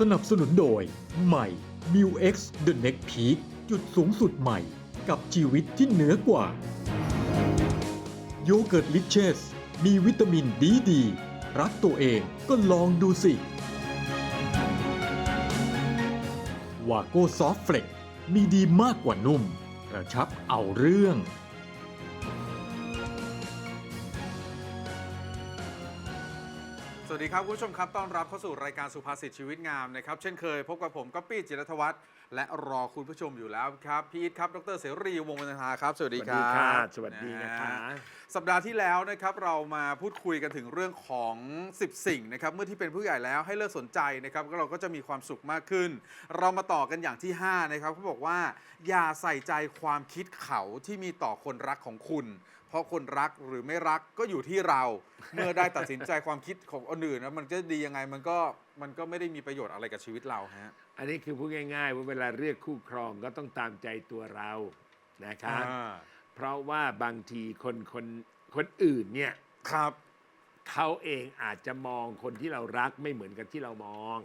สนับสนุนโดย ใหม่ m u X The Next Peak จุดสูงสุดใหม่กับชีวิตที่เหนือกว่า โยเกิร์ตลิเชส มีวิตามินดีดี รักตัวเองก็ลองดูสิ วาโก้ซอฟเฟลกมีดีมากกว่านุ่ม กระชับเอาเรื่อง วัสดีครับคุณผู้ชมครับต้อนรับเข้าสู่รายการสุภาษิตชีวิตงามนะครับเช่นเคยพบกับผมก๊อปปี้จิรัตวัฒน์และรอคุณผู้ชมอยู่แล้วครับพี่อีทครับดรเสรีวงศ์วรรณธาครับ สวัสดีครัสวัสดีค่ะบสวัสดีนะคะสัปดาห์ที่แล้วนะครับเรามาพูดคุยกันถึงเรื่องของ 10 สิ่งนะครับเมื่อที่เป็นผู้ใหญ่แล้วให้เลิกสนใจนะครับก็เราก็จะมีความสุขมากขึ้น เรามาต่อกันอย่างที่ 5 นะครับเขาบอกว่า อย่าใส่ใจความคิดเขาที่มีต่อคนรักของคุณเพ ราะคนรักหรือไม่รักก็อยู่ที่เรา เมื่อได้ตัดสินใจความคิดของคนอื่นนะมันจะดียังไงมันก็มันก็ไม่ได้มีประโยชน์อะไรกับชีวิตเราฮะอันนี้คือพูดง่ายๆว่าเวลาเรียกคู่ครองก็ต้องตามใจตัวเรานะครับ อ่าเพราะว่าบางทีคนคนคนอื่นเนี่ยครับเขาเองอาจจะมองคนที่เรารักไม่เหมือนกับที่เรามอง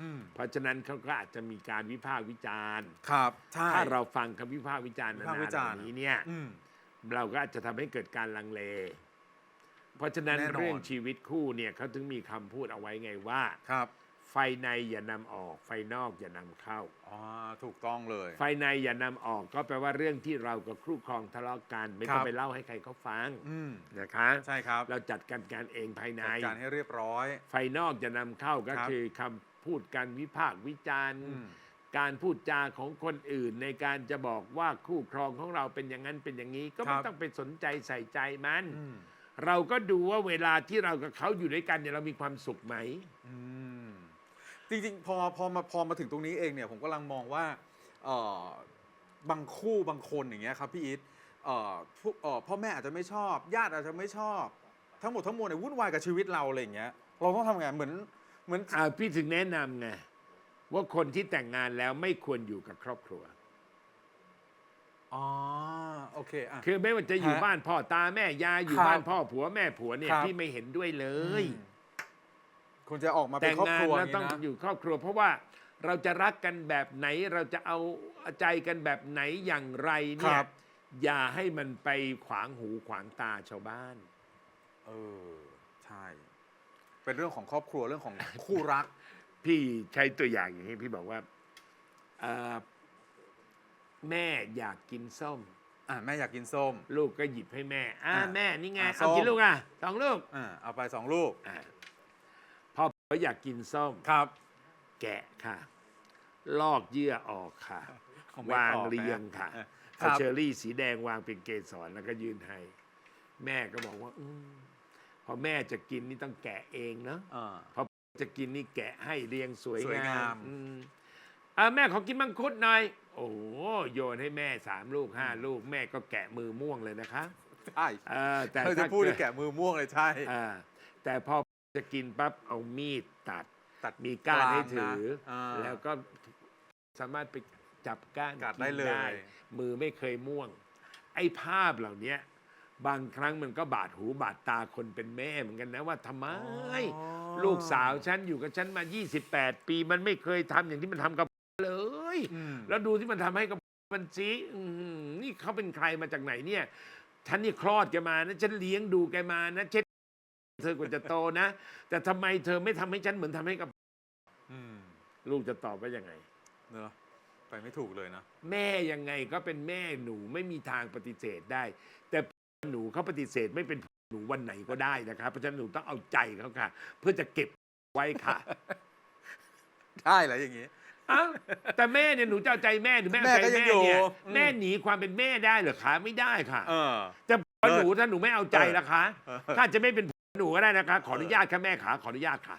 อืมเพราะฉะนั้นเขาก็อาจจะมีการวิพากษ์วิจารณ์ ครับใช่ ถ้าเราฟังคำวิพากษ์วิจารณ์วิพากษ์วินานๆจาเหรณ์ล่านี้เนี่ย อืม เราก็อาจจะทำให้เกิดการลังเล เพราะฉะนั้นแน่นอน เรื่องชีวิตคู่เนี่ยเขาถึงมีคำพูดเอาไว้ไงว่า ครับไฟในอย่านำออก ไฟนอกอย่านำเข้า อ๋อถูกต้องเลย ไฟในอย่านำออกก็แปลว่าเรื่องที่เรากับคู่ครองทะเลาะกัน ไม่ครัต้องบ ไปเล่าให้ใครเขาฟังอืมนะคะ ใช่ครับเราจัดการการเองภายใน จัดการให้เรียบร้อย ไฟนอกจะนำเข้าก็ครับ คือคำพูดการวิพากษ์วิจารณ์ อืม การพูดจาของคนอื่นในการจะบอกว่าคู่ครองของเราเป็นอย่างนั้นเป็นอย่างนี้ ก็ไม่ต้องไปสนใจใส่ใจมัน อืม เราก็ดูว่าเวลาที่เรากับเขาอยู่ด้วยกันเนี่ยเรามีความสุขไหม อืมจริงๆ พอพอมาพอมาถึงตรงนี้เองเนี่ยผมกำลังมองว่าเอ่อบางคู่บางคนอย่างเงี้ยครับพี่อีทเอ่อผู้เอ่อพ่อแม่อาจจะไม่ชอบ ญาติอาจจะไม่ชอบ ทั้งหมดทั้งมวลเนี่ยวุ่นวายกับชีวิตเราอะไรอย่างเงี้ยเราต้องทำไงเหมือนเหมือน อ่าพี่ถึงแนะนำไง ว่าคนที่แต่งงานแล้วไม่ควรอยู่กับครอบครัว อ๋อ โอเคอะ คือไม่ว่าจะอยู่ฮะบ้านพ่อตาแม่ยายอยู่ครับบ้านพ่อผัวแม่ผัวเนี่ยครับ พี่ไม่เห็นด้วยเลยอืมคุณจะออกมาเป็แต่นงครอบงาคนรัวอแล้วย่างต้องนี้นะอยู่ครอบครัว เพราะว่าเราจะรักกันแบบไหนเราจะเอาใจกันแบบไหนอย่างไรเนี่คยรับ อย่าให้มันไปขวางหูขวางตาชาวบ้าน เออ ใช่ เป็นเรื่องของครอบครัวเรื่องของคู่รัก พี่ใช้ตัวอย่างอย่างนี้พี่บอกว่าเอ่อแม่อยากกินส้ม อะแม่อยากกินส้ม ลูกก็หยิบให้แม่อ่าอะแม่นี่ไงอะเอากี่ส้มลูกอะสองลูกอ่าเอาไปสองลูกอะพอเขาอยากกินส้ม ครับ แกะค่ะ ลอกเยื่อออกค่ะคงไม่วางออกนะเรียงค่ะครัเอาบ เชอร์รี่สีแดงวางเป็นเกสรแล้วก็ยื่นให้ แม่ก็บอกว่าอมพอแม่จะกินนี่ต้องแกะเองเนาะอ่า พอ จะกินนี่แกะให้เรียงสวยสวยงามอืมอะแม่ขอกินมังคุดหน่อย โอ้โหโยนให้แม่สามลูกห้าลูกแม่ก็แกะมือม่วงเลยนะคะใช่เออแต่เธอจะถ้าพูดเกิในแกะมือม่วงเลยใช่ อ่าแต่พอจะกินปั๊บเอามีดตัดตัดมีก้านให้กลถืงอนะอ่าแล้วก็สามารถไปจับก้านกัดนได้เลย มือไม่เคยม่วง ไอ้ภาพเหล่าเนี้ย บางครั้งมันก็บาดหูบาดตาคนเป็นแม่เหมือนกันนะว่าทำไมอ๋อลูกสาวฉันอยู่กับฉันมา 28 ปีมันไม่เคยทำอย่างที่มันทำกับเลย อืม แล้วดูที่มันทำให้กับมันสิอื้อหือนี่เขาเป็นใครมาจากไหนเนี่ย ฉันนี่คลอดแกมานะฉันเลี้ยงดูแกมานะเช็ดเธอกว่าจะโตนะ แต่ทำไมเธอไม่ทำให้ฉันเหมือนทำให้กับอืมลูกจะตอบว่ายังไง เนอะไปไม่ถูกเลยนะ แม่ยังไงก็เป็นแม่หนูไม่มีทางปฏิเสธได้แต่ หนูเขาปฏิเสธไม่เป็นหนูวันไหนก็ได้นะครับเพราะฉะนั้นหนูต้องเอาใจเขาค่ะ เพื่อจะเก็บไว้ค่ะได้เหรออย่างนี้ อ้าวแต่แม่เนี่ยหนูจะเอาใจแม่หรือแม่เอาแม่ใจก็ยังแม่อยู่เนี่ยอืม แม่หนีความเป็นแม่ได้เหรอคะไม่ได้ค่ะ เออ จะพอเลิศหนูถ้าหนูไม่เอาใจล่ะคะเออ ถ้าจะไม่เป็นหนูก็ได้นะคะ ขออนุญาตค่ะแม่ขาขออนุญาตค่ะ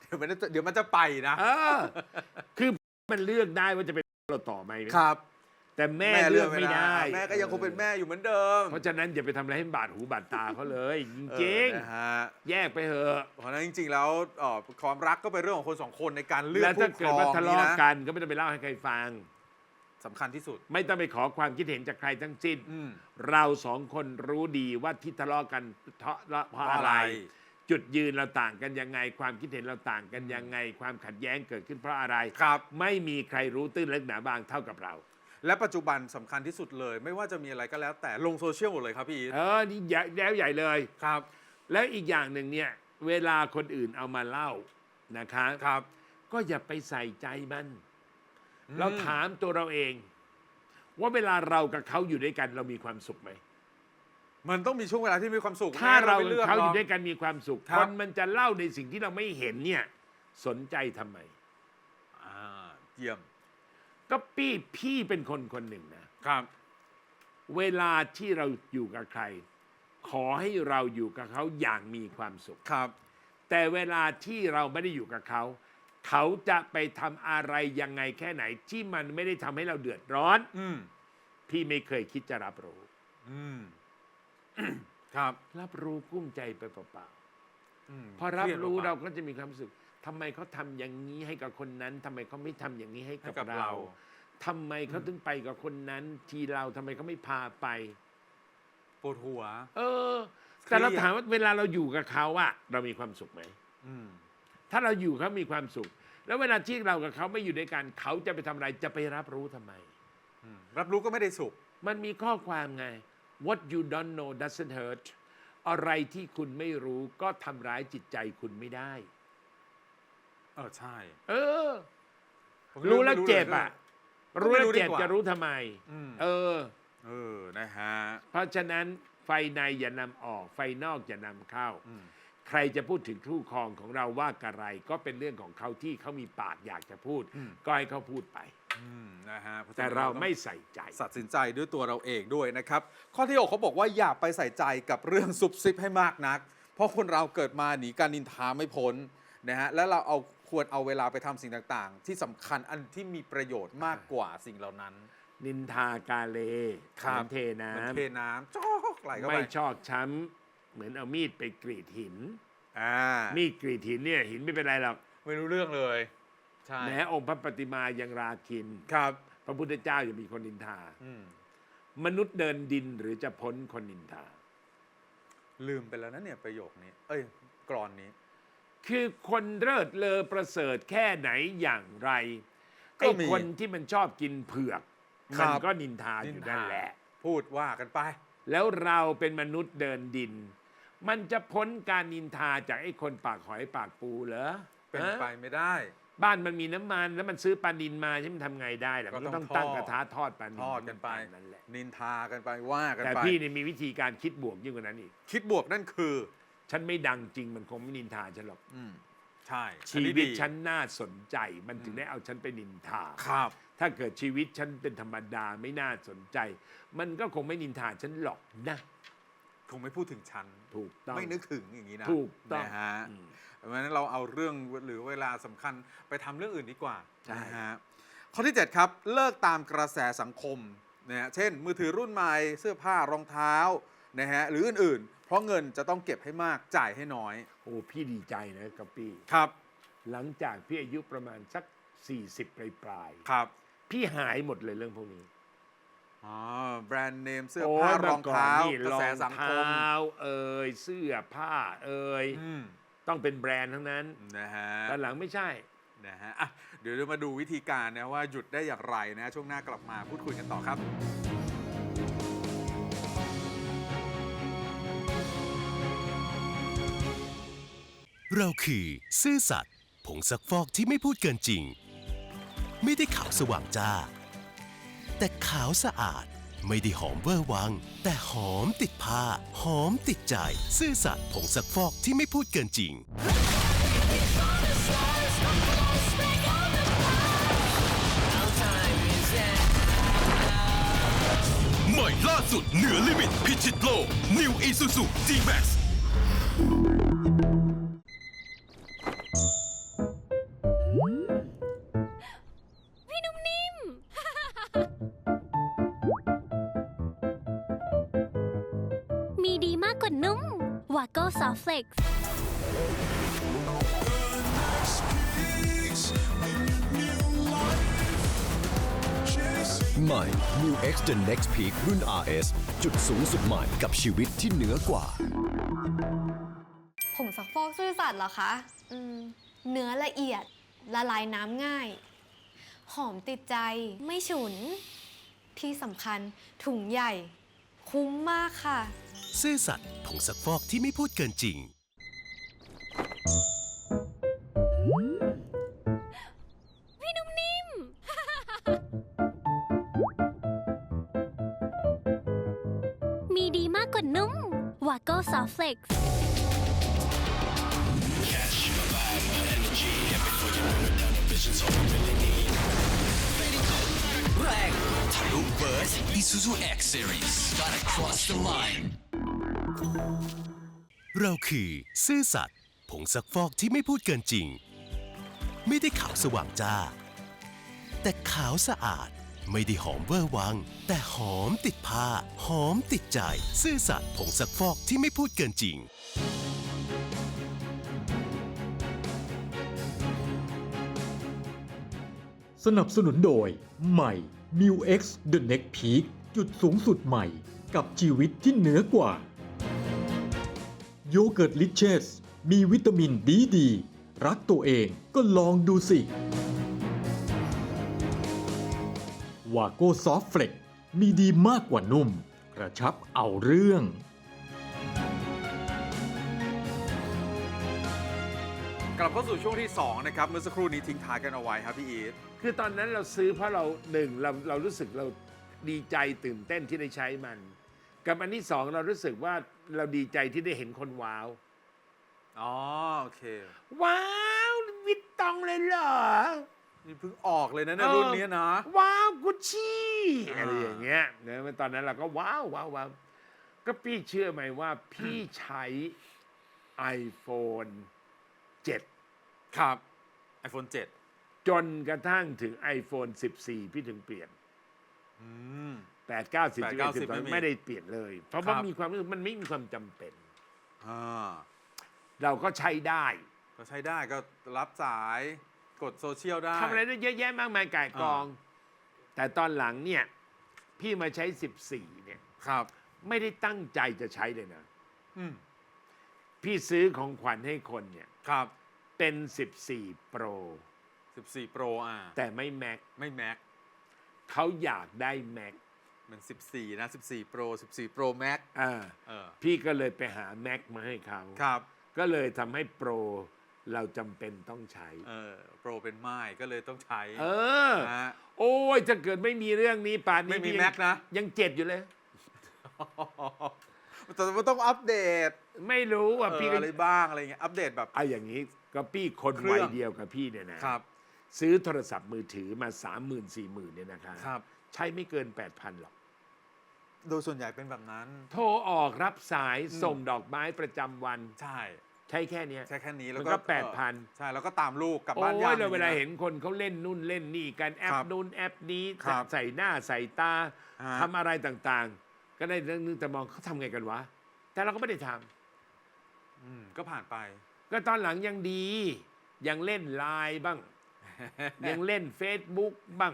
เดี๋ยวมันจะเดี๋ยวมันจะไปนะ เออ คือมันเลือกได้ว่าจะเป็นเราต่อไหมครับ แต่แม่เลือกไม่ได้ แม่ก็ยังคงเป็นแม่อยู่เหมือนเดิม เพราะฉะนั้นอย่าไปทำอะไรให้บาดหูบาดตาเขาเลยจเอริองนะฮะๆแยกไปเถอะเพราะฉะนั้นจริง ๆ แล้วเอ่อความรักก็เป็นเรื่องของคนสองคนในการเลือกแล้วถ้าคู่คเกิรดองว่าทะเลาะนี่นะกันก็ไม่ต้องไปเล่าให้ใครฟัง สำคัญที่สุด ไม่ต้องไปขอความคิดเห็นจากใครทั้งสิ้น อืมเราสองคนรู้ดีว่าที่ทะเลาะกันเพราะเพราะเพราะอะอะไรไร จุดยืนเราต่างกันยังไง ความคิดเห็นเราต่างกันยังไง ความขัดแย้งเกิดขึ้นเพราะอะไร ครับ ไม่มีใครรู้ตื้นลึกหนาบางเท่ากับเรา และปัจจุบันสำคัญที่สุดเลย ไม่ว่าจะมีอะไรก็แล้วแต่ลงโซเชียลหมดเลยครับพี่อีทเออนี่ใหญ่แล้วใหญ่เลย ครับ แล้วอีกอย่างหนึ่งเนี่ยเวลาคนอื่นเอามาเล่านะคะครับก็อย่าไปใส่ใจมันอืมเราถามตัวเราเอง ว่าเวลาเรากับเขาอยู่ด้วยกันเรามีความสุขไหม มันต้องมีช่วงเวลาที่มีความสุขถ้าเราไม่กับลือกเขาหรอกยู่ด้วยกันมีความสุขครัคบนมันจะเล่าในสิ่งที่เราไม่เห็นเนี่ย สนใจทำไม อ่าเยี่ยม ก็พี่พี่เป็นคนคนหนึ่งนะครับ เวลาที่เราอยู่กับใคร ขอให้เราอยู่กับเขาอย่างมีความสุข ครับ แต่เวลาที่เราไม่ได้อยู่กับเขา เขาจะไปทำอะไรยังไงแค่ไหน ที่มันไม่ได้ทำให้เราเดือดร้อน อืมพี่ไม่เคยคิดจะรับรู้ อืม ครับรับรู้กุ้มใจไปเปล่ามๆพอรับคยดรู้ปล่เราก็จะมีความรู้สึก ทำไมเขาทำอย่างนี้ให้กับคนนั้นทำไมเขาไม่ทำอย่างนี้ให้ให้กับกับเราเราทำไมเขาถึงไปกับคนนั้น ทีเราทำไมเขาไม่พาไปปวดหัว เออ แต่เราเครียดถามว่าเวลาเราอยู่กับเขาอะเรามีความสุขไหมอืมถ้าเราอยู่เขามีความสุข แล้วเวลาที่เรากับเขาไม่อยู่ด้วยกันเขาจะไปทำอะไรจะไปรับรู้ทำไมอืมรับรู้ก็ไม่ได้สุข มันมีข้อความไง what you don't know doesn't hurt อะไรที่คุณไม่รู้ก็ทำร้ายจิตใจคุณไม่ได้ เออใช่เออ ผมรู้แล้วไม่เจ็บลยอะก็รู้ไม่แล้วรู้ดีเจ็บกว่าจะรู้ทำไม อืมเออ เออนะฮะเพราะฉะนั้นไฟในอย่านำออก ไฟนอกอย่านำเข้า อืมใครจะพูดถึงคู่ครองของเราว่ากะไร ก็เป็นเรื่องของเขาที่เขามีปากอยากจะพูด ก็ให้เขาพูดไป อืมนะฮะพะฉะแต่นั้นเราต้องไม่ใส่ใจ ตัดสินใจด้วยตัวเราเองด้วยนะครับ ข้อที่6เขาบอกว่าอย่าไปใส่ใจกับเรื่องซุบซิบให้มากนัก เพราะคนเราเกิดมาหนีการนินทาไม่พ้นนะฮะและเราเอา ควรเอาเวลาไปทำสิ่งต่างๆ ที่สำคัญอันที่มีประโยชน์มากกว่าสิ่งเหล่านั้น นินทากาเลครับเหมือนเทน้เหมือนเทน้ำจอกไหลำเข้าไม่ไปชอกช้ำเหมือนเอามีดไปกรีดหินอ่ามีดกรีดหินเนี่ยหินไม่เป็นไรหรอกไม่รู้เรื่องเลยใช่แม้องค์พระปฏิมายังราคินครับ พระพุทธเจ้ายังมีคนนินทาอืมมนุษย์เดินดินหรือจะพ้นคนนินทา ลืมไปแล้วนะเนี่ยประโยคนี้ เอ้ยกรอนนี้ คือคนเลิศเลอประเสริฐแค่ไหนอย่างไรก็ไอ้มีคนที่มันชอบกินเผือกครัมันบก็นินทาอยู่นั่นแหละ พูดว่ากันไป แล้วเราเป็นมนุษย์เดินดิน มันจะพ้นการนินทาจากไอ้คนปากหอยปากปูเหรอเป็นฮะไปไม่ได้ บ้านมันมีน้ำมันแล้วมันซื้อปลานินมาใช่มันทำไงได้ล่ะก็มันก็ต้ต้อองงตั้งทอด กระทะทอดปลานินทอดกันไป นั่นแหละนินทากันไปว่ากันแต่ไป พี่เนี่ยมีวิธีการคิดบวกยิ่งกว่านั้นอีก คิดบวกนั่นคือ ฉันไม่ดังจริงมันคงไม่นินทาฉันหรอกอืมใช่ชีอันนี้วิตดีฉันน่าสนใจมันถึงได้เอาฉันไปนินทา ครับ ถ้าเกิดชีวิตฉันเป็นธรรมดาไม่น่าสนใจ มันก็คงไม่นินทาฉันหรอกนะ คงไม่พูดถึงฉัน ถูกต้อง ไม่นึกถึงอย่างนี้นะถูกต้องนะฮะอืมเพราะฉะนั้นเราเอาเรื่องหรือเวลาสำคัญไปทำเรื่องอื่นดีกว่าใช่ นะฮะข้อที่ 7 ครับ เลิกตามกระแสสังคมนะฮะเช่น มือถือรุ่นใหม่เสื้อผ้ารองเท้านะฮะหรืออื่นๆ เพราะเงินจะต้องเก็บให้มากจ่ายให้น้อย โอ้พี่ดีใจนะกับพี่ ครับ หลังจากพี่อายุประมาณสัก 40 ปลายปลายๆครับพี่หายหมดเลยเรื่องพวกนี้อ๋อแบรนด์เนมเสื้อโผ้ามื่รองเท้านี่กระแสสังคมรองเท้าเอ่ยเสื้อผ้าเอ่ยอืมต้องเป็นแบรนด์ทั้งนั้นนะฮะแต่หลังไม่ใช่ นะฮะอะเดี๋ยวเรามาดูวิธีการนะว่าหยุดได้อย่างไรนะ ช่วงหน้ากลับมาพูดคุยกันต่อครับ เราคือ ซื่อสัตย์ผงซักฟอกที่ไม่พูดเกินจริง ไม่ได้ขาวสว่างจ้า แต่ขาวสะอาดไม่ได้หอมเวอร์วัง แต่หอมติดผ้า หอมติดใจ ซื่อสัตย์ผงซักฟอกที่ไม่พูดเกินจริง ใหม่ล่าสุดเหนือลิมิตพิชิตโลก New Isuzu G-Max มีดีมากกว่านุ่มวาโก้ซอฟเฟล็กซ์ใหม่ New X The Next Peak รุ่น RS จุดสูงสุดใหม่กับชีวิตที่เหนือกว่า ผงซักฟอกซื่อสัตย์เหรอคะอืมเนื้อละเอียด ละลายน้ำง่าย หอมติดใจ ไม่ฉุน ที่สำคัญถุงใหญ่ คุ้มมากค่ะ ซื่อสัตย์ผงซักฟอกที่ไม่พูดเกินจริง พี่นุ่มนิ่ม มีดีมากกว่านุ่ม วาโก้ซอฟเฟล็กซ์ Isuzu X Series. Gotta cross the line. เราคือซื่อสัตย์ผงซักฟอกที่ไม่พูดเกินจริง ไม่ได้ขาวสว่างจ้า แต่ขาวสะอาดไม่ได้หอมเวอร์วัง แต่หอมติดผ้า หอมติดใจ ซื่อสัตย์ผงซักฟอกที่ไม่พูดเกินจริง สนับสนุนโดย ใหม่ m i w X The Next Peak จุดสูงสุดใหม่กับชีวิตที่เหนือกว่า โยเกิร์ตลิเชสมีวิตามินดีดี รักตัวเองก็ลองดูสิ วาโก้ซอฟเฟล็กมีดีมากกว่านุ่ม กระชับเอาเรื่อง กลับเข้าสู่ช่วงที่ 2 นะครับ เมื่อสักครู่นี้ทิ้งท้ายกันเอาไว้ครับพี่อีท คือตอนนั้นเราซื้อเพราะเราหนึ่งเราเรารู้สึกเราดีใจตื่นเต้นที่ได้ใช้มัน กับอันที่สองเรารู้สึกว่าเราดีใจที่ได้เห็นคนว้าว อ๋อโอเค ว้าววิตตองเลยเหรอนี่เพิ่งออกเลยนะเนี่ยเออรุ่นนี้นะ ว้าวกุชชี่อ่าอะไรอย่างเงี้ยนะตอนนั้นเราก็ว้าวว้าวว้าวก็พี่เชื่อไหมว่าพี่ใช้ iPhone 7 ครับ iPhone 7 จนกระทั่งถึง iPhone 14 พี่ถึงเปลี่ยน อืม8 9 10 8 9 11 10ไม่มี12ไม่ได้เปลี่ยนเลย เพราะครัว่าบมีความรู้สึกมันไม่มีความจำเป็น อ่าเราก็ใช้ได้ก็ใช้ได้ก็รับสายกดโซเชียลได้ ทำอะไรได้เยอะแยะมากมายก่ายกอง แต่ตอนหลังเนี่ย พี่มาใช้ 14 เนี่ย ครับ ไม่ได้ตั้งใจจะใช้เลยนะ อืมพี่ซื้อของขวัญให้คนเนี่ย ครับ เป็น 14 Pro 14 Pro อ่าแต่ไม่ Mac ไม่ Mac เขาอยากได้ Mac มั น14 นะ 14 Pro 14 Pro Max อ่าเออพี่ก็เลยไปหา Mac มาให้เขาครับ ก็เลยทำให้ Pro เราจำเป็นต้องใช้ เออ Pro เป็นไม้ก็เลยต้องใช้เออ นะฮะ โอ้ยถ้าเกิดไม่มีเรื่องนี้ป่านนี้ไม่มีพี่ยัง Mac นะ ยังเจ็ดอยู่เลย แต่มันต้องอัปเดตไม่รู้อะเออพี่ก็อะไรบ้างอะไรเงี้ยอัปเดตแบบ เอาอย่างนี้ก็พี่คนเครื่วัอยงเดียวกับพี่เนี่ยนะครับ ซื้อโทรศัพท์มือถือมา 3 0 0 0 0 4 0 0 0 0เนี่ยนะคะครับ ใช้ไม่เกิน 8,000 หรอก โดยส่วนใหญ่เป็นแบบนั้น โทรออกรับสายอืมส่งดอกไม้ประจำวัน ใช่ ใช้แค่เนี้ย ใช่แค่นี้แล้วมันก็ก็8,000ใช่ แล้วก็ตามลูกกลับโอ้บ้านยามยเราเวลาเห็นคนเขาเล่นนู่นเล่นนี่กันแอปครับนู่นแอปนี้ครับใส่หน้าใส่ตาฮะ ทำอะไรต่างๆ ก็ได้เรื่องนึงแต่มองเขาทำไงกันวะ แต่เราก็ไม่ได้ทำอืมก็ผ่านไป ก็ตอนหลังยังดี ยังเล่นไลน์บ้าง ยังเล่น Facebook บ้าง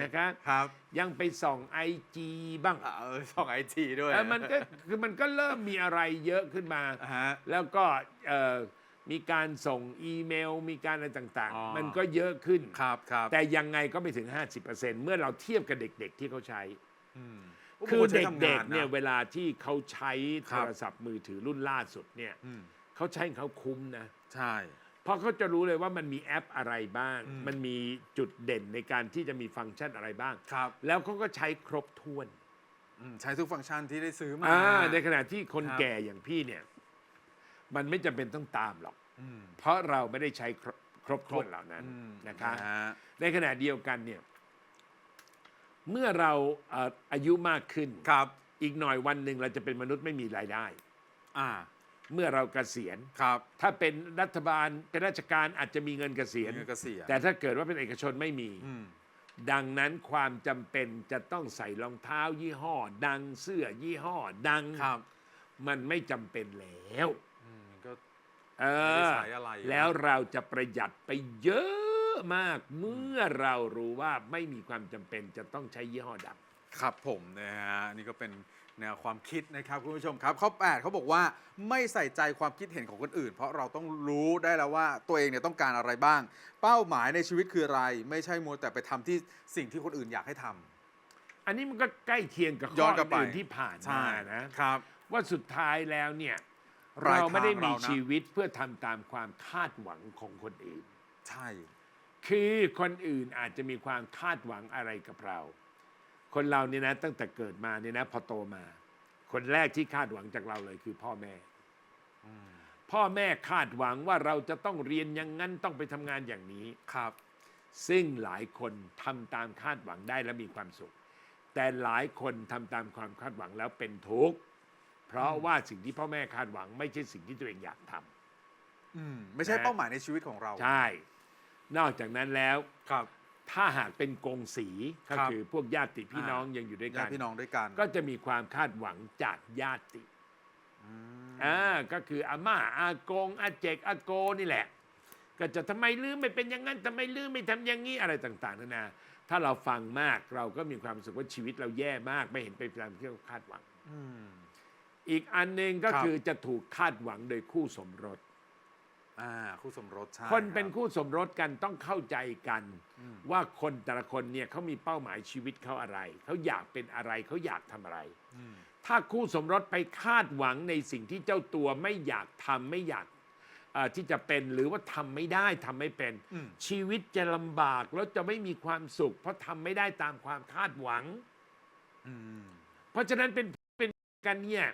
นะครับครับ ยังไปส่องไอจีบ้างอ่าเออส่องไอทีด้วยเออมันก็คือมันก็เริ่มมีอะไรเยอะขึ้นมาอ่าฮะ แล้วก็เอ่อมีการส่งอีเมล มีการอะไรต่างอ๋อ ๆ มันก็เยอะขึ้น ครับครับแต่ยังไงก็ไม่ถึง 50%เมื่อเราเทียบกับเด็ก ๆ ที่เขาใช้ อืมคือโโหใช้เด็ทำงากๆเนี่ยะเวลาที่เขาใช้คโทรับ รศัพท์มือถือรุ่นล่าสุดเนี่ยอืมเขาใช้ของเขาคุ้มนะ ใช่เพ ราะเขาจะรู้เลยว่ามันมีแอปอะไรบ้างอืมมันมีจุดเด่นในการที่จะมีฟังก์ชันอะไรบ้าง ครับ แล้วเขาก็ใช้ครบถ้วนอืมใช้ทุกฟังก์ชันที่ได้ซื้อมา อ่าในขณะที่คนครับ แก่อย่างพี่เนี่ย มันไม่จำเป็นต้องตามหรอก อืม เพราะเราไม่ได้ใช้ครบครบถ้วนเหล่านั้นอืมนะคะฮะในขณะเดียวกันเนี่ย เมื่อเราเอ่ออายุมากขึ้น ครับ อีกหน่อยวันหนึ่งเราจะเป็นมนุษย์ไม่มีรายได้ อ่า เมื่อเราเกษียณ ครับถ้าเป็นรัฐบาลเป็นราชการอาจจะมีเงินเกษียณ เงินเกษียณแต่ถ้าเกิดว่าเป็นเอกชนไม่มี อืมดังนั้นความจำเป็นจะต้องใส่รองเท้ายี่ห้อ ดังเสื้อยี่ห้อ ดังครับมันไม่จำเป็นแล้ว อืมก็ เอไม่ได้อใส่อะไรแล้วเราจะประหยัดไปเยอะมากเมื่อเรารู้ว่าไม่มีความจำเป็นจะต้องใช้ยี่ห้อดัง ครับผมนะฮะนี่ก็เป็น แนวความคิดนะครับคุณผู้ชมครับข้อ8เขาบอกว่าไม่ใส่ใจความคิดเห็นของคนอื่น เพราะเราต้องรู้ได้แล้วว่าตัวเองเนี่ยต้องการอะไรบ้าง เป้าหมายในชีวิตคืออะไร ไม่ใช่มัวแต่ไปทำที่สิ่งที่คนอื่นอยากให้ทำ อันนี้มันก็ใกล้เคียงกับย้ข้ออนกลับไป อื่นที่ผ่านมานะ ครับ ว่าสุดท้ายแล้วเนี่ยรายเราไม่ได้ทางมีเรานะ ชีวิตเพื่อทำตามความคาดหวังของคนอื่น ใช่ คือคนอื่นอาจจะมีความคาดหวังอะไรกับเรา คนเราเนี่ยนะตั้งแต่เกิดมาเนี่ยนะพอโตมา คนแรกที่คาดหวังจากเราเลยคือพ่อแม่พ่อแม่คาดหวังว่าเราจะต้องเรียนอย่างนั้นต้องไปทำงานอย่างนี้ครับ ซึ่งหลายคนทำตามคาดหวังได้และมีความสุข แต่หลายคนทำตามความคาดหวังแล้วเป็นทุกข์เพราะว่าสิ่งที่พ่อแม่คาดหวัง ไม่ใช่สิ่งที่ตัวเองอยากทำอืมไม่ใช่นะเป้าหมายในชีวิตของเรา ใช่ นอกจากนั้นแล้วครับ ถ้าหากเป็นกงสีก็ครับ คือพวกญาติพี่น้องยังอยู่ด้วยญากัตินพี่น้องด้วยกันก็จะมีความคาดหวังจากญาติอืมอ่าก็คืออาม่าอากงอาเจกอาโกนี่แหละ ก็จะทำไมลืมไม่เป็นอย่างนั้นทำไมลืมไม่ทำอย่างนี้อะไรต่างๆนานาถ้าเราฟังมากเราก็มีความรู้สึกว่าชีวิตเราแย่มากไม่เห็นไปตามที่เราคาดหวัง อืม อีกอันหนึ่งก็ครับ คือจะถูกคาดหวังโดยคู่สมรส อ่าคู่สมรสใช่คนเป็นรับ คู่สมรสกันต้องเข้าใจกัน อืม ว่าคนแต่ละคนเนี่ยเขามีเป้าหมายชีวิตเขาอะไรเขาอยากเป็นอะไรเขาอยากทำอะไร อืมถ้าคู่สมรสไปคาดหวังในสิ่งที่เจ้าตัวไม่อยากทำไม่อยากเอ่อที่จะเป็นหรือว่าทำไม่ได้ทำไม่เป็น อืมชีวิตจะลำบากแล้วจะไม่มีความสุข เพราะทำไม่ได้ตามความคาดหวัง อืมเพราะฉะนั้นเป็นเป็นกันเนี่ย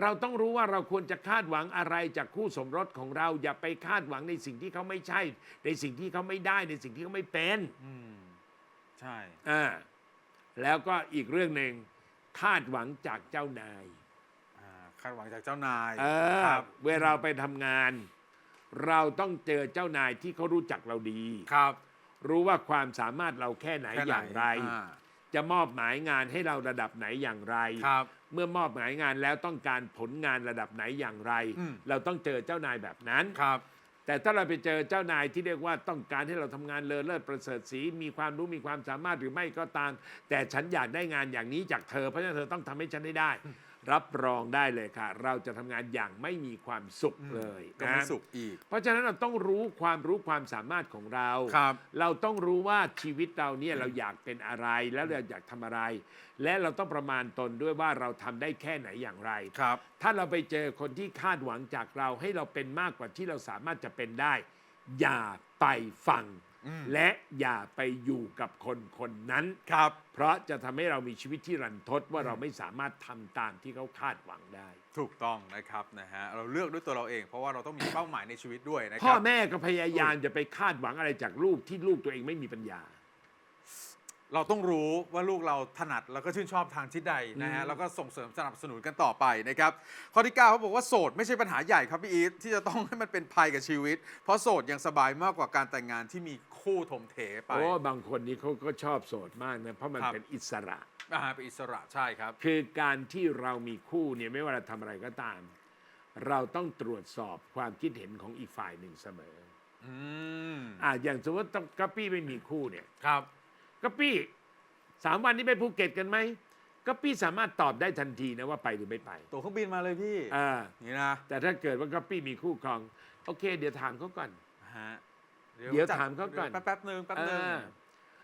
เราต้องรู้ว่าเราควรจะคาดหวังอะไรจากคู่สมรสของเรา อย่าไปคาดหวังในสิ่งที่เขาไม่ใช่ ในสิ่งที่เขาไม่ได้ในสิ่งที่เขาไม่เป็นอืมใช่ อ่าแล้วก็อีกเรื่องหนึ่งคาดหวังจากเจ้านาย อ่าคาดหวังจากเจ้านายเออครับเวลาเราไปทำงาน เราต้องเจอเจ้านายที่เขารู้จักเราดี ครับรู้ว่าความสามารถเราแค่ไหนแค่หนอย่างไร อ่าจะมอบหมายงานให้เราระดับไหนอย่างไร ครับ เมื่อมอบหมายงานแล้วต้องการผลงานระดับไหนอย่างไร อืม เราต้องเจอเจ้านายแบบนั้น ครับ แต่ถ้าเราไปเจอเจ้านายที่เรียกว่าต้องการให้เราทำงานเลอเลิศประเสริฐสีมีความรู้มีความสามารถหรือไม่ก็ตาม แต่ฉันอยากได้งานอย่างนี้จากเธอเพราะฉะนั้นเธอต้องทำให้ฉันให้ได้ รับรองได้เลยค่ะ เราจะทำงานอย่างไม่มีความสุขเลยก็ไม่นะสุขอีก เพราะฉะนั้นเราต้องรู้ความรู้ความสามารถของเรา ครับเราต้องรู้ว่าชีวิตเราเนี่ยเราอยากเป็นอะไรแล้วเราอยากทำอะไร และเราต้องประมาณตนด้วยว่าเราทำได้แค่ไหนอย่างไร ครับ ถ้าเราไปเจอคนที่คาดหวังจากเราให้เราเป็นมากกว่าที่เราสามารถจะเป็นได้ อย่าไปฟังอืม และอย่าไปอยู่กับคนคนนั้นครับ เพราะจะทำให้เรามีชีวิตที่รันทดว่าเราไม่สามารถทำตามที่เขาคาดหวังได้ ถูกต้องนะครับนะฮะเราเลือกด้วยตัวเราเองเพราะว่าเราต้องมีเป้าหมายในชีวิตด้วยนะคพ่อรับแม่ก็พยายามจะไปคาดหวังอะไรจากลูกที่ลูกตัวเองไม่มีปัญญา เราต้องรู้ว่าลูกเราถนัดแล้วก็ชื่นชอบทางที่ใดนะฮะอืมแล้วก็ส่งเสริมสนับสนุนกันต่อไปนะครับข้อที่9เขาบอกว่าโสดไม่ใช่ปัญหาใหญ่ครับพี่อีทที่จะต้องให้มันเป็นภัยกับชีวิต เพราะโสดยังสบายมากกว่าการแต่งงานที่มี คู่ถมเถไปโอ้บางคนนี่เขาก็ชอบโสดมากนะเพราะมันครับเป็นอิสระอ่าเป็นอิสระใช่ครับ คือการที่เรามีคู่เนี่ยไม่ว่าเราทำอะไรก็ตาม เราต้องตรวจสอบความคิดเห็นของอีกฝ่ายหนึ่งเสมออืมอ่าอย่างสมมติต้องกัปปี้ไม่มีคู่เนี่ยครับ กัปปี้สามวันนี้ไปภูเก็ตกันไหมกัปปี้สามารถตอบได้ทันทีนะว่าไปหรือไม่ไปตัวเครื่องบินมาเลยพี่อ่านี่นะแต่ถ้าเกิดว่ากัปปี้มีคู่ครอง โอเค เดี๋ยวถามเขาก่อนฮะ เดี๋ยวจัถามเขาก่อนแป๊บแป๊บๆนึงแป๊บนึงอ่า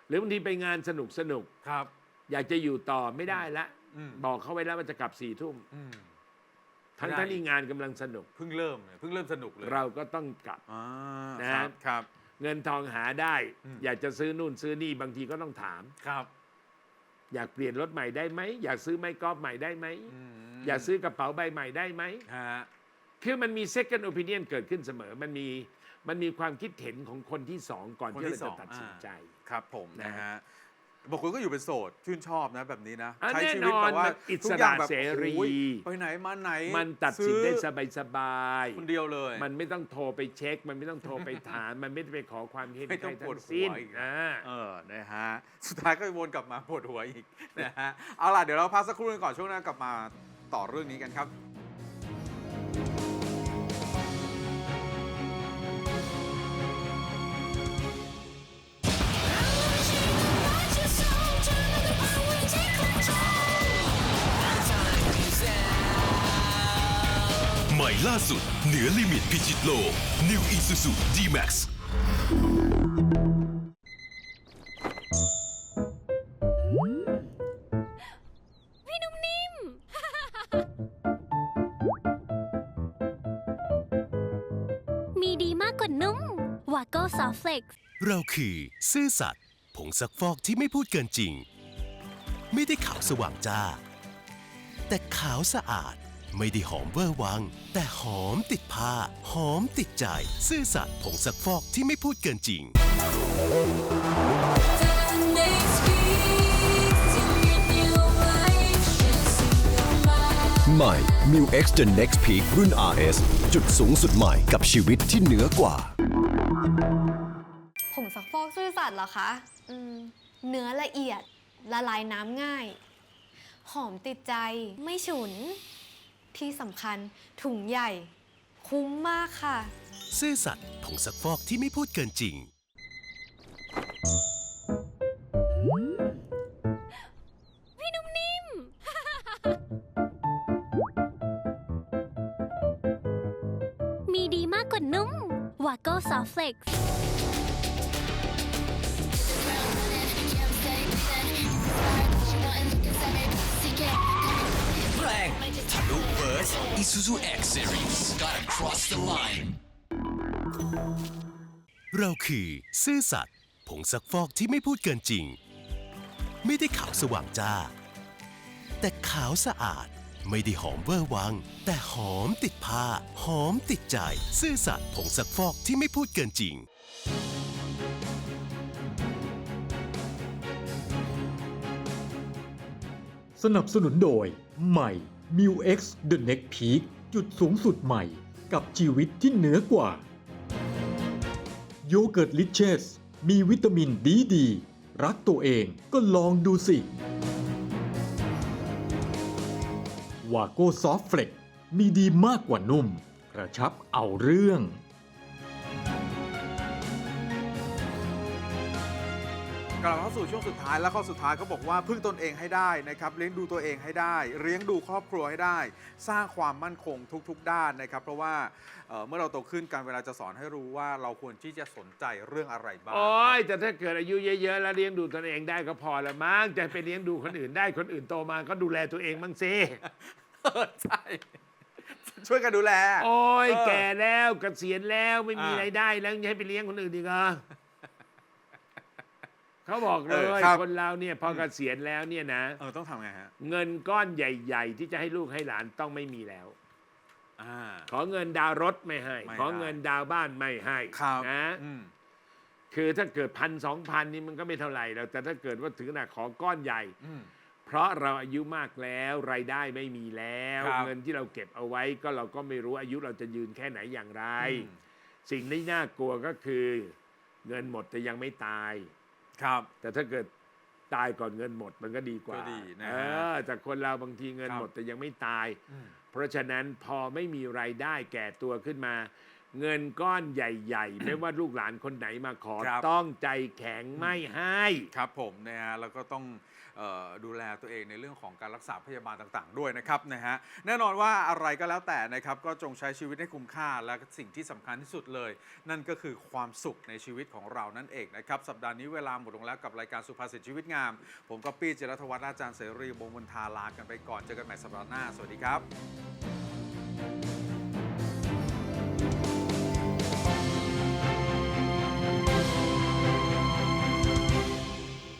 หรือบางทีไปงานสนุกสนุกครับ อยากจะอยู่ต่อไม่ได้ละ อืม บอกเขาไว้แล้วว่าจะกลับสี่ทุ่มอืม ทั้งไม่ได้ ทั้งที่งานกำลังสนุก เพิ่งเริ่มเลยเพิ่งเริ่มสนุกเลยเราก็ต้องกลับ อ่านะ ครับครับ เงินทองหาได้ อืม อยากจะซื้อนู่นซื้อนี่บางทีก็ต้องถาม ครับอยากเปลี่ยนรถใหม่ได้ไหมอยากซื้อไม้กอล์ฟใหม่ได้ไหมมอยากซื้อกระเป๋าใบใหม่ได้ไหมฮะคือมันมี second opinion เกิดขึ้นเสมอ มันมี มันมีความคิดเห็นของคนที่สองก่อนคนที่ที่เราสจะองตัดสินใจ ครับผมนะนะฮะบางคนก็อยู่เป็นโสดชื่นชอบนะแบบนี้นะอะใช้แน่ชีนวิตอแบนบว่ามันอิทุสกอย่าระงแบบเสรี โอ้ยไปไหนมาไหนมันตัดสินได้ซื้อสบายสบายๆคนเดียวเลย มันไม่ต้องโทรไปเช็ค มันไม่ต้องโทรไปถาม มันไม่ได้ไปขอความเห็นไม่ใคต้รองปทั้วดงหัวสิ้นอีกนะ อ่า เออ นะฮะ สุดท้ายก็วนกลับมาปวดหัวอีกนะฮะ เอาล่ะ เดี๋ยวเราพักสักครู่หนึงก่อนช่วงหน้ากลับมาต่อเรื่องนี้กันครับ ล่าสุด เหนือลิมิตพิชิตโลก New Isuzu D-Max พี่นุ่มนิ่ม มีดีมากกว่านุ่ม วาโก้ซอฟเฟล็กเราคือซื่อสัตย์ผงซักฟอกที่ไม่พูดเกินจริง ไม่ได้ขาวสว่างจ้า แต่ขาวสะอาด ไม่ได้หอมเวอร์วัง แต่หอมติดผ้า หอมติดใจ ซื่อสัตย์ผงซักฟอกที่ไม่พูดเกินจริง ใหม่ m u X The Next Peak รุ่น RS จุดสูงสุดใหม่กับชีวิตที่เหนือกว่า ผงซักฟอกซื่อสัตย์เหรอคะอืมเนื้อละเอียด ละลายน้ำง่าย หอมติดใจ ไม่ฉุน ที่สำคัญถุงใหญ่ คุ้มมากค่ะ ซื่อสัตย์ผงซักฟอกที่ไม่พูดเกินจริง พี่นุ่มนิ่ม มีดีมากกว่านุ่ม วาโก้ซอฟเฟล็ก แรงทะลุเบิร์ส Isuzu X Series gotta cross the line เราคือซื่อสัตย์ผงซักฟอกที่ไม่พูดเกินจริง ไม่ได้ขาวสว่างจ้า แต่ขาวสะอาดไม่ได้หอมเวอร์วัง แต่หอมติดผ้า หอมติดใจ ซื่อสัตย์ผงซักฟอกที่ไม่พูดเกินจริง สนับสนุนโดย ใหม่ m u X The Next Peak จุดสูงสุดใหม่ กับชีวิตที่เหนือกว่า โยเกิร์ตลิเชส มีวิตามินดีดี รักตัวเองก็ลองดูสิ วาโก้ซอฟเฟลกมีดีมากกว่านุ่ม กระชับเอาเรื่อง กลับมาเข้าสู่ช่วงสุดท้ายแล้วข้อสุดท้ายเขาบอกว่าพึ่งตนเองให้ได้นะครับเลี้ยงดูตัวเองให้ได้ เลี้ยงดูครอบครัวให้ได้ สร้างความมั่นคงทุก ๆ ด้านนะครับ เพราะว่าเอ่อเมื่อเราโตขึ้นการเวลาจะสอนให้รู้ว่าเราควรที่จะสนใจเรื่องอะไรบ้าง โอ้ยแต่ถ้าเกิดอายุเยอะๆแล้วเลี้ยงดูตนเองได้ก็พอละมั้งจะไปเลี้ยงดูคนอื่นได้คนอื่นโตมาก็ดูแลตัวเองบ้างสิใช่ ช่วยกันดูแล โอ้ยเออแก่แล้วเกษียณแล้วไม่มีอ่าไรายได้แล้วยังให้ไปเลี้ยงคนอื่นอีกเหรอ เขาบอกเลเออยครับ คนเราเนี่ยพอเกษียณแล้วเนี่ยนะ เออต้องทำไงฮะเงินก้อนใหญ่ ๆ ที่จะให้ลูกให้หลานต้องไม่มีแล้ว อ่า ขอเงินดาวน์รถไม่ให้ ไม่ขอเงินดาวน์บ้านไม่ให้ครับนะอืมคือถ้าเกิดพันสองพันนี่มันก็ไม่เท่าไหร่แล้วแต่ถ้าเกิดว่าถึงขนาดขอก้อนใหญ่ อืม เพราะเราอายุมากแล้วรายได้ไม่มีแล้ว ครับเงินที่เราเก็บเอาไว้ก็เราก็ไม่รู้อายุเราจะยืนแค่ไหนอย่างไร อืม สิ่งที่น่ากลัวก็คือ เงินหมดแต่ยังไม่ตาย ครับ แต่ถ้าเกิดตายก่อนเงินหมดมันก็ดีกว่าก็ดีนะฮะ เออแต่คนเราบางทีเงินครับหมดแต่ยังไม่ตายอืมเพราะฉะนั้นพอไม่มีรายได้แก่ตัวขึ้นมา เงินก้อนใหญ่ๆ ไม่ว่าลูกหลานคนไหนมาขอ ครับ ต้องใจแข็งไม่ให้ ครับผมนะฮะแล้วก็ต้องเออดูแลตัวเองในเรื่องของการรักษาพยาบาลต่างๆ ด้วยนะครับนะฮะแน่นอนว่าอะไรก็แล้วแต่นะครับก็จงใช้ชีวิตให้คุ้มค่าและสิ่งที่สำคัญที่สุดเลย นั่นก็คือความสุขในชีวิตของเรานั่นเองนะครับสัปดาห์นี้เวลาหมดลงแล้วกับรายการสุภาษิตชีวิตงาม ผมก็ปี้จิรัตวัฒน์อาจารย์เสรีวงศ์มนทาลากันไปก่อนเจอกันใหม่สัปดาห์หน้าสวัสดีครับ